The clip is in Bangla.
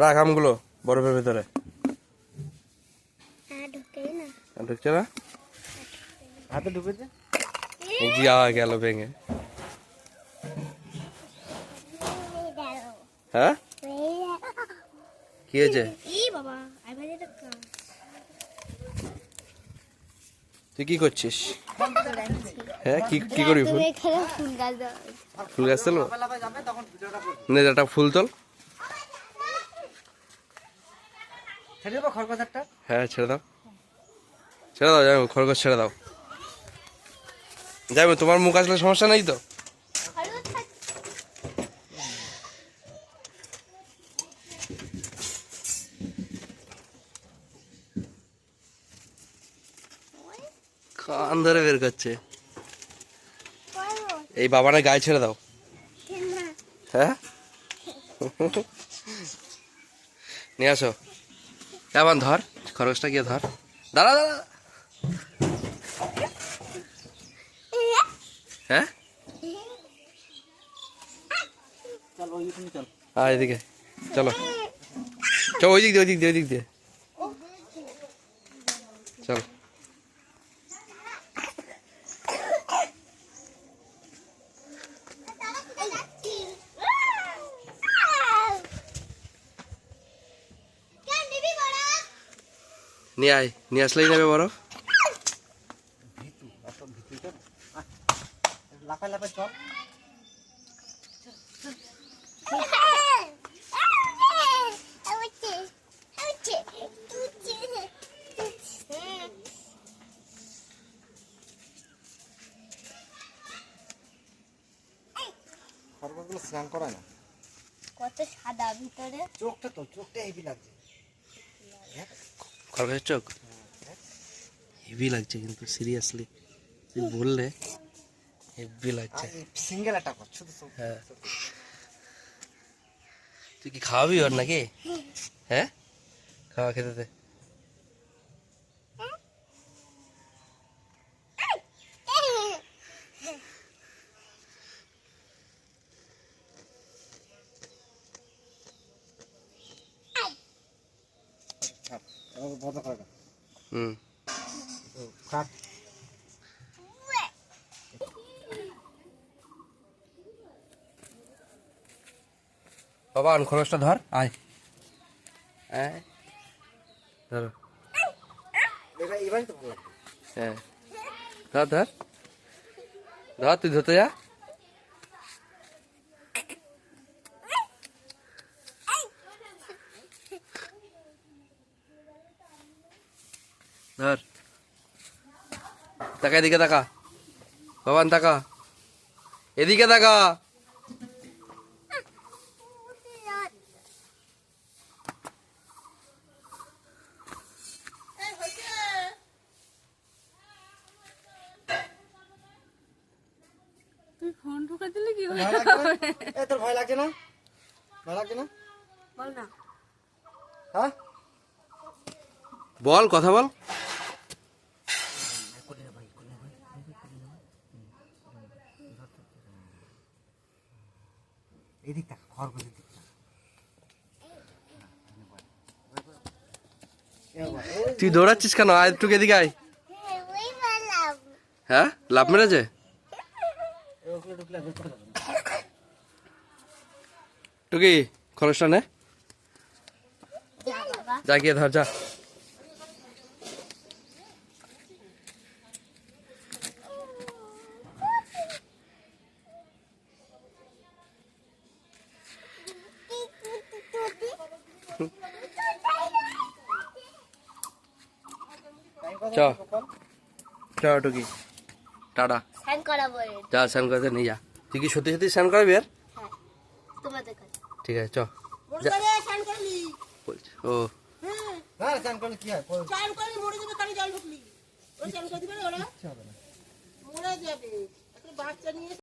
রাখ আমগুলো বরফের ভেতরে। হ্যাঁ ঢোকে না। আর ঢুকছে না? হাতে ঢুকেছে? গেল ভেঙে। হ্যাঁ? কি হয়েছে? তুই কি করছিস? হ্যাঁ কি কি করবি ফুল? ফুল গাছ দাও ফুল গাছ তুলবো লাফায় যাবে তখন ভিডিওটা করবে। নে একটা ফুল তোল। ছেড়ে হ্যাঁ ছেড়ে দাও। ছেড়ে দাও, যাই খরগোশ ছেড়ে দাও। যাই তোমার মুখ আসলে সমস্যা নেই তো? কান ধরে বের করছে। এই বাবানের গায়ে ছেড়ে দাও। হ্যাঁ? নিয়ে আসো। কেমন ধর? খরগোশটা গিয়ে ধর। দাঁড়া দাঁড়া। হ্যাঁ? আর এদিকে। চলো। চল ওই দিক দিয়ে ওই দিক দিয়ে ওই দিক দিয়ে। চল। নিয়ে আয় নিয়ে আসলেই নেবে বরফ। খরগোশগুলো স্নান করায় না? কত সাদা ভিতরে। চোখটা তো চোখটা হেভি লাগছে। খরগোশের চোখ হেভি লাগছে কিন্তু সিরিয়াসলি তুই বললে হেভি লাগছে। সিঙ্গেল অ্যাটাক হ্যাঁ। তুই কি খাওয়াবি ওর নাকি? হ্যাঁ? খাওয়া খেতে দে ছাড়, আমাকে বন্ধ করে দাও। হুম ও, কাট। বাবা খরচটা ধর। আয়। ধরো। লাগবে হ্যাঁ। ধর ধর। ধর তুই ধরতে যা। ধর। তাকা এদিকে তাকা। বাবান তাকা। এদিকে তাকা। তুই ফোন ঢুকে দিলে কি লাগছে এ, তোর ভয় লাগছে না? ভয় লাগছে না? বল না। হ্যাঁ? বল কথা বল। এদিক খরগোশের দিক তুই দৌড়াচ্ছিস কেন? আয় একটু এদিকে আয়। হ্যাঁ? লাভ মেরেছে। টুকি, খরচটা নে। যা গিয়ে ধর, যা। চ। চ টুকি। টাটা। যা স্নান করতে নিয়ে যা। তুই কি সত্যি সত্যি স্নান করাবি আর হ্যাঁ ঠিক আছে চ ও। হ্যাঁ। হয়? বাচ্চা নিয়ে